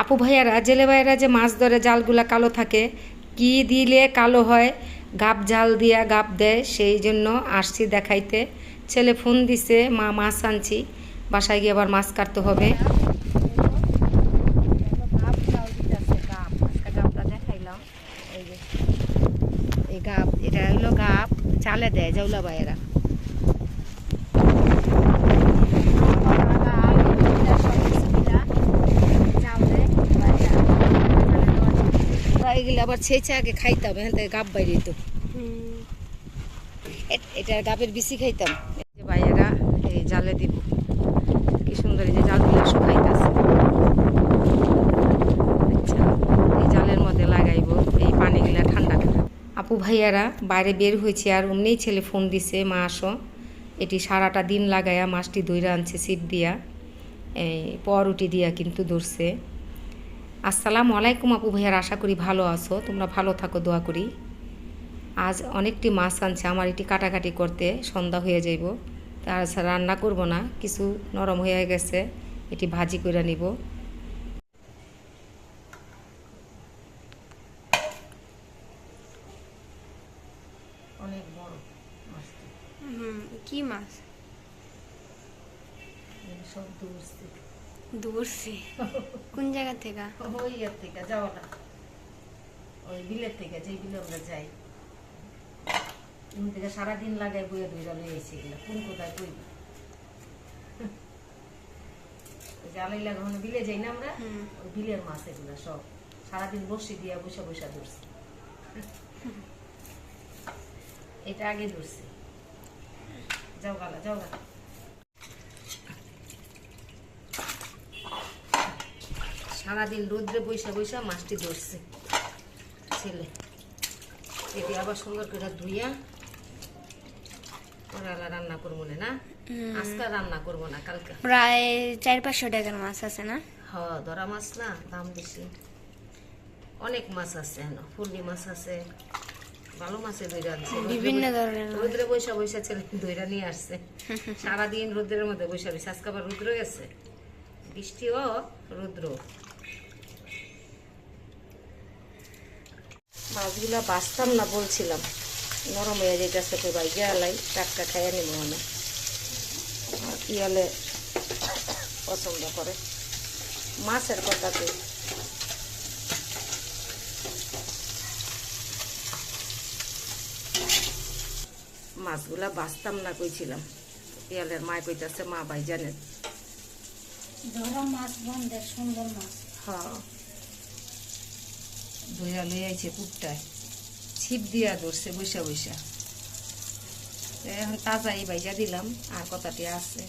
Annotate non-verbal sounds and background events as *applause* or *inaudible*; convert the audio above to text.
আপু ভাইয়ারা, জেলে ভাইয়ারা যে মাছ ধরে, জালগুলা কালো থাকে, কি দিলে কালো হয়? গাপ জাল দিয়া গাপ দেয়, সেই জন্য আসছি দেখাইতে। ছেলে ফোন দিছে, মা, মাছ আনছি, বাসায় গিয়ে আবার মাছ কাটতে হবে। এই গাপ এটা হলো গাপ চালে দেয় জাউলা ভাইয়েরা। আবার ছেঁচে আগে খাইতাম এখান থেকে গাপ বাইরে তো এটা গাবের বিচি খাইতাম। যে ভাইয়েরা এই জালে দিব। কি সুন্দর এই যে জালগুলো শুকাইতেছে আচ্ছা এই জালের মধ্যে লাগাইব এই পানিগুলা ঠান্ডা আপু ভাইয়ারা বাইরে বের হয়েছে আর অমনিই ছেলে ফোন দিছে মা আসো। এটি সারাটা দিন লাগাইয়া মাছটি দইরা আনছে সিট দিয়া। এই পরুটি দিয়া কিন্তু ধরছে। আসসালামু আলাইকুম আপু ভাইয়ার আশা করি ভালো আছো। তোমরা ভালো থাকো দোয়া করি। আজ অনেকটি মাছ আনছে আমার এটি কাটাকাটি করতে সন্ধ্যা হয়ে যাইব। তার রান্না করব না কিছু নরম হয়ে গেছে এটি ভাজি করে নিব। অনেক বড় কি মাছ? সব দূরছে দূরছে কোন জায়গা থেকে? ওই ইয়ের থেকে যাওয়াটা ওই বিলের থেকে যেই বিলে আমরা যাই। থেকে সারাদিন লাগাই বইয়ে দুইটা লই আইছে এগুলা। কোন কোথায় বই জালাই লাগানো বিলে যাই না আমরা? ওই বিলের মাছ এগুলা সব। সারাদিন বসে দিয়া বসে বসে ধরছি। এটা আগে ধরছি। যাও গালা যাও গালা। সারাদিন রোদ্রে বৈশা বৈশা মাছটি ধরছে। ছেলে। এটি আবার সুন্দর করে ধুইয়া ওরালা রান্না করব না আজকে রান্না করব না কালকে। প্রায় চার পাঁচশো টাকার মাছ আছে না? হ ধরা মাছ না দাম বেশি। অনেক মাছ আছে মাছ আছে ভালো মাছে দইরা বিভিন্ন ধরনের। রোদ্রে বৈশা বৈশা ছেলে দইরা নিয়ে আসছে। *laughs* সারাদিন রোদ্রের মধ্যে বৈশা বৈশা আজকে আবার রুদ্র গেছে। বৃষ্টিও রুদ্র। মাছগুলা বাঁচতাম না বলছিলাম। নরম হয়ে যেতেছে তো ভাই গেলাই টাটকা খাইয়া নিব মানে আর ইয়ালে পছন্দ করে। মাছের কথাতে মাছগুলা বাঁচতাম না কইছিলাম। ইয়ালের মায় কইতাছে মা ভাই জানেন। ধরা মাছ বন্ধের সুন্দর মাছ। হ্যাঁ। দইয়া লই আইছে কুকটায় ছিপ দিয়া ধরছে বৈশা বৈশা এখন তাজা এই বাইজা দিলাম, আর কথাটি আছে।